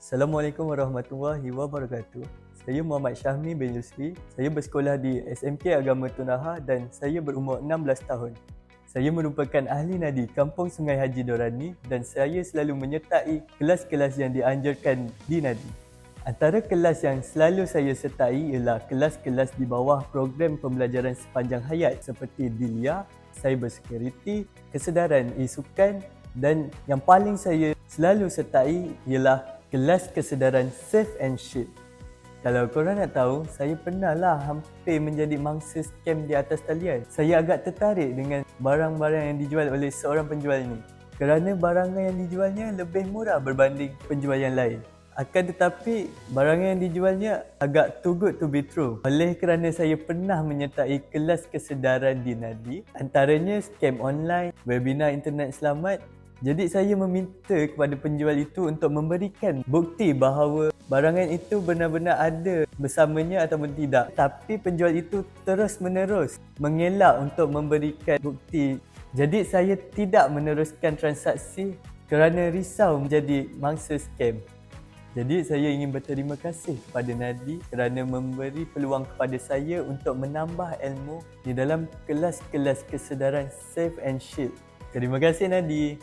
Assalamualaikum warahmatullahi wabarakatuh. Saya Muhammad Syahmi bin Yusri. Saya bersekolah di SMK Agama Tunaha dan saya berumur 16 tahun. Saya merupakan ahli nadi Kampung Sungai Haji Dorani dan saya selalu menyertai kelas-kelas yang dianjurkan di nadi. Antara kelas yang selalu saya sertai ialah kelas-kelas di bawah program pembelajaran sepanjang hayat seperti Dilia, Cyber Security, Kesedaran E-Sukan dan yang paling saya selalu sertai ialah kelas kesedaran Safe and Shield. Kalau korang nak tahu, saya pernah lah hampir menjadi mangsa scam di atas talian. Saya agak tertarik dengan barang-barang yang dijual oleh seorang penjual ini. Kerana barangan yang dijualnya lebih murah berbanding penjual yang lain. Akan tetapi, barangan yang dijualnya agak too good to be true. Oleh kerana saya pernah menyertai kelas kesedaran di Nadi, antaranya scam online, webinar internet selamat, jadi saya meminta kepada penjual itu untuk memberikan bukti bahawa barangan itu benar-benar ada bersamanya ataupun tidak. Tapi penjual itu terus menerus mengelak untuk memberikan bukti. Jadi saya tidak meneruskan transaksi kerana risau menjadi mangsa scam. Jadi saya ingin berterima kasih kepada Nadi kerana memberi peluang kepada saya untuk menambah ilmu di dalam kelas-kelas kesedaran Safe and Shield. Terima kasih Nadi.